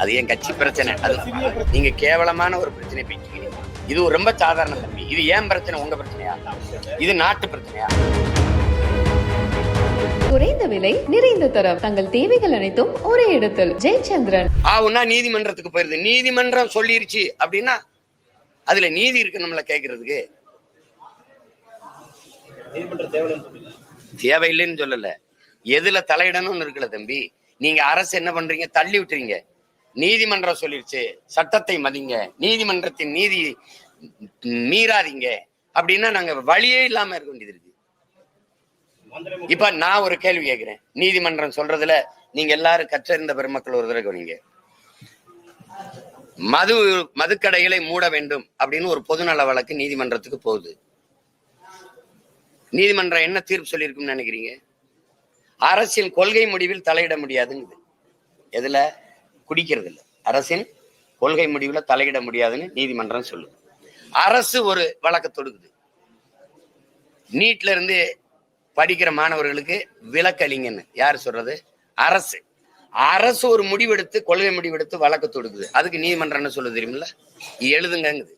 அது என் கட்சி பிரச்சனை. அது நீங்க கேவலமான ஒரு பிரச்சனை பேசிக்கிறீங்க இது ரொம்ப சாதாரண தம்பி. இது ஏன் பிரச்சனை? உங்க பிரச்சனையா? இது நாட்டு பிரச்சனையா? குறைந்த விலை நிறைந்த தரம். தங்கள் தேவைகள் அனைத்தும் ஒரே இடத்தில். ஜெயச்சந்திரன். ஆவுன்னா நீதிமன்றத்துக்கு போயிருது. நீதிமன்றம் சொல்லிருச்சு அப்படின்னா அதுல நீதி இருக்கு நம்மள கேக்குறதுக்கு தேவையில்லைன்னு சொல்லல. எதுல தலையிடணும்னு இருக்குல்ல தம்பி? நீங்க அரசு என்ன பண்றீங்க? தள்ளி விட்டுறீங்க. நீதிமன்றம் சொல்லிருச்சு சட்டத்தை மதிங்க. நீதிமன்றத்தின் நீதி மீறாதீங்க. அப்படின்னா நாங்க வழியே இல்லாம இருக்க வேண்டியது இருக்கு. இப்ப நான் ஒரு கேள்வி கேட்கிறேன் நீதிமன்றம் சொல்றதுல நீங்க எல்லாரும் கற்றறிந்த பெருமக்கள் ஒரு தடவை கவனிங்க. மது மதுக்கடைகளை மூட வேண்டும் அப்படின்னு ஒரு பொதுநல வழக்கு நீதிமன்றத்துக்கு போகுது. நீதிமன்றம் என்ன தீர்ப்பு சொல்லியிருக்கும்னு நினைக்கிறீங்க? அரசின் கொள்கை முடிவில் தலையிட முடியாதுங்குது. எதுல? குடிக்கிறது இல்லை. அரசின் கொள்கை முடிவுல தலையிட முடியாதுன்னு நீதிமன்றம் சொல்லுது. அரசு ஒரு வழக்கு தொடுக்குது. நீட்ல இருந்து படிக்கிற மாணவர்களுக்கு விலக்களிங்கன்னு யார் சொல்றது? அரசு. அரசு ஒரு முடிவெடுத்து கொள்கை முடிவெடுத்து வழக்கு தொடுக்குது. அதுக்கு நீதிமன்றம் என்ன சொல்லுது தெரியுமில்ல? எழுதுங்கங்குது.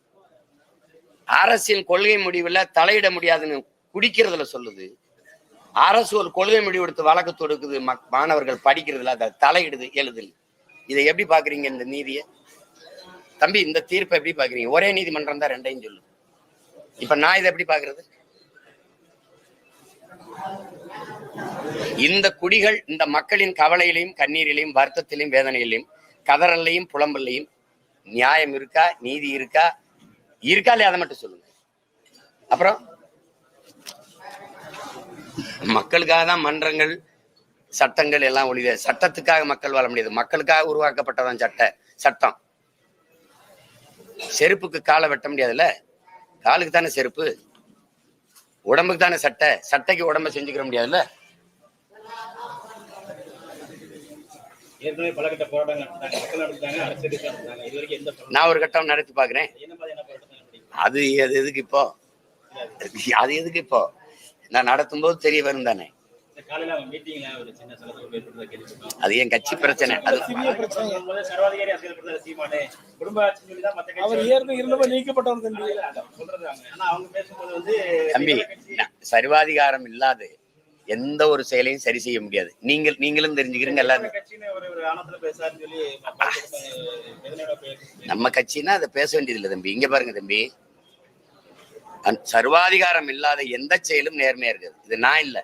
அரசின் கொள்கை முடிவுல தலையிட முடியாதுன்னு குடிக்கிறதுல சொல்லுது. அரசு ஒரு கொள்கை முடிவெடுத்து வழக்கு தொடுக்குது மாணவர்கள் படிக்கிறதுல அதை தலையிடுது எழுதுது. இதை எப்படி பாக்குறீங்க இந்த நீதியை? தம்பி இந்த தீர்ப்பை எப்படி பாக்குறீங்க ஒரே நீதிமன்றம் தான் ரெண்டையும் சொல்லு இப்ப நான் இதை எப்படி பாக்குறது இந்த குடிகள் இந்த மக்களின் கவலையிலையும் கண்ணீரிலையும் வருத்தத்திலையும் வேதனையிலையும் கதறல்லையும் புலம்பல்லையும் நியாயம் இருக்கா நீதி இருக்கா? இருக்கா இல்லையா? அதை மட்டும் சொல்லுங்க. அப்புறம் மக்களுக்காக தான் மன்றங்கள் சட்டங்கள் எல்லாம் ஒளித சட்டத்துக்காக மக்கள் வாழ முடியாது. மக்களுக்காக உருவாக்கப்பட்டதான் சட்ட சட்டம். செருப்புக்கு காலை வெட்ட முடியாதுல்ல? காலுக்கு தானே செருப்பு? உடம்புக்கு தானே சட்டை? சட்டைக்கு உடம்ப செஞ்சுக்கிற முடியாதுல்ல? நான் ஒரு கட்டம் நடத்தி பாக்குறேன் அது எதுக்கு இப்போ? அது எதுக்கு இப்போ? நான் நடத்தும் போது தெரிய வரும் தானே. அது என் கட்சி பிரச்சனை? அது முதல்ல சர்வாதிகாரி அரசியல் பிரதர் சீமானே குடும்ப ஆட்சின்னு சொல்லி தான் மத்த அவர் கட்சி ஏற்கனவே இருந்தவர் நீக்கப்பட்டவர் தம்பி. சர்வாதிகாரம் இல்லாத எந்த ஒரு செயலையும் சரி செய்ய முடியாது. நீங்கள் நீங்களும் தெரிஞ்சுக்கிறீங்க எல்லாரும். நம்ம கட்சின்னா அதை பேச வேண்டியது இல்லை தம்பி. இங்க பாருங்க தம்பி. சர்வாதிகாரம் இல்லாத எந்த செயலும் நேர்மையா இருக்குது. இது நான் இல்ல.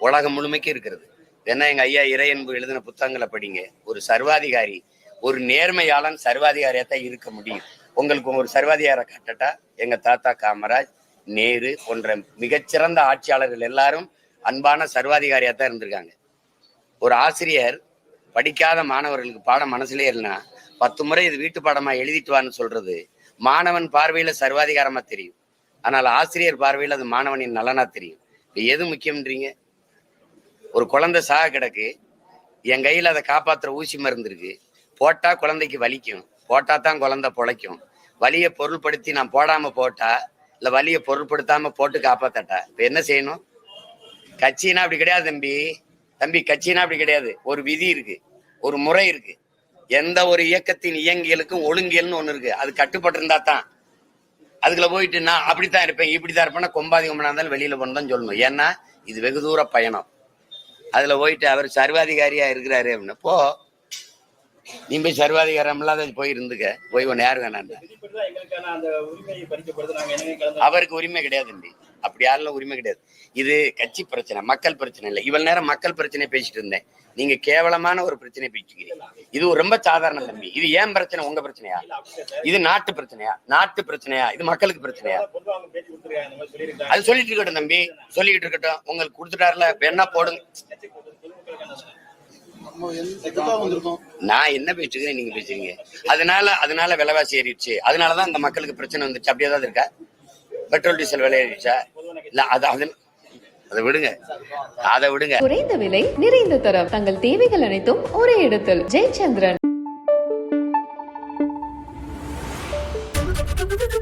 உலகம் முழுமைக்கு இருக்கிறது. என்ன எங்க ஐயா இறையன்பு எழுதின புத்தகங்களை படிங்க. ஒரு சர்வாதிகாரி ஒரு நேர்மையாளன் சர்வாதிகாரியா தான் இருக்க முடியும். உங்களுக்கு ஒரு சர்வாதிகார கட்டட்டா எங்க தாத்தா காமராஜ் நேரு போன்ற மிகச்சிறந்த ஆட்சியாளர்கள் எல்லாரும் அன்பான சர்வாதிகாரியாக தான் இருந்திருக்காங்க. ஒரு ஆசிரியர் படிக்காத மாணவர்களுக்கு பாடம் மனசுலேயே இல்லைன்னா பத்து முறை இது வீட்டு பாடமா எழுதிட்டு வான்னு சொல்றது மாணவன் பார்வையில சர்வாதிகாரமா தெரியும். ஆனால் ஆசிரியர் பார்வையில் அது மாணவனின் நலனா தெரியும். எது முக்கியம்ன்றீங்க? ஒரு குழந்தை சாக கிடக்கு. என் கையில் அதை காப்பாற்றுற ஊசி மருந்து இருக்கு. போட்டால் குழந்தைக்கு வலிக்கும். போட்டால் தான் குழந்தை பொழைக்கும். வலியை பொருள்படுத்தி நான் போடாமல் போட்டா இல்லை வலியை பொருள்படுத்தாமல் போட்டு காப்பாற்றட்டா இப்போ என்ன செய்யணும்? கட்சினா அப்படி கிடையாது தம்பி. தம்பி கட்சினா அப்படி கிடையாது. ஒரு விதி இருக்கு. ஒரு முறை இருக்கு. எந்த ஒரு இயக்கத்தின் இயங்கியலுக்கும் ஒழுங்கியல்னு ஒன்று இருக்கு. அது கட்டுப்பட்டு இருந்தா தான். அதுக்குள்ள போயிட்டு நான் அப்படித்தான் இருப்பேன் இப்படித்தான் இருப்பேன்னா கொம்பாதி கொம்பனா இருந்தாலும் வெளியில போனதான் சொல்லணும் ஏன்னா இது வெகு தூர பயணம். அதுல போயிட்டு அவர் சர்வாதிகாரியா இருக்கிறாரு அப்படின்னா. போ. நீ போய் சர்வாதிகாரம் இல்லாத போய் இருந்துக்க. போய் ஒன்று யாரு வேணாண்டா அவருக்கு உரிமை கிடையாது அப்படி யாரெல்லாம் உரிமை கிடையாது. இது கட்சி பிரச்சனை மக்கள் பிரச்சனை இல்லை. இவ்வளவு நேரம் மக்கள் பிரச்சனை பேசிட்டு இருந்தேன். நீங்க கேவலமான ஒரு பிரச்சனை பேசிக்கிறீங்க இது ஒரு ரொம்ப சாதாரண தம்பி. இது ஏன் பிரச்சனை? உங்க பிரச்சனையா? இது நாட்டு பிரச்சனையா? நாட்டு பிரச்சனையா? இது மக்களுக்கு பிரச்சனையா? அது சொல்லிட்டு இருக்கட்டும் தம்பி. சொல்லிக்கிட்டு இருக்கட்டும். உங்களுக்கு கொடுத்துட்டாருல. வேணா போடுங்க? நான் என்ன பேசுகிறேன் நீங்க பேசுறீங்க? அதனால அதனால விலைவாசி ஏறிடுச்சு. அதனாலதான் இந்த மக்களுக்கு பிரச்சனை வந்துச்சு. அப்படியே தான் இருக்கா? பெட்ரோல் டீசல் விலை ஏறிடுச்சா? இல்ல அது அதை விடுங்க. அதை விடுங்க. குறைந்த விலை நிறைந்த தரம். தங்கள் தேவைகள் அனைத்தும் ஒரே இடத்தில். ஜெயச்சந்திரன்.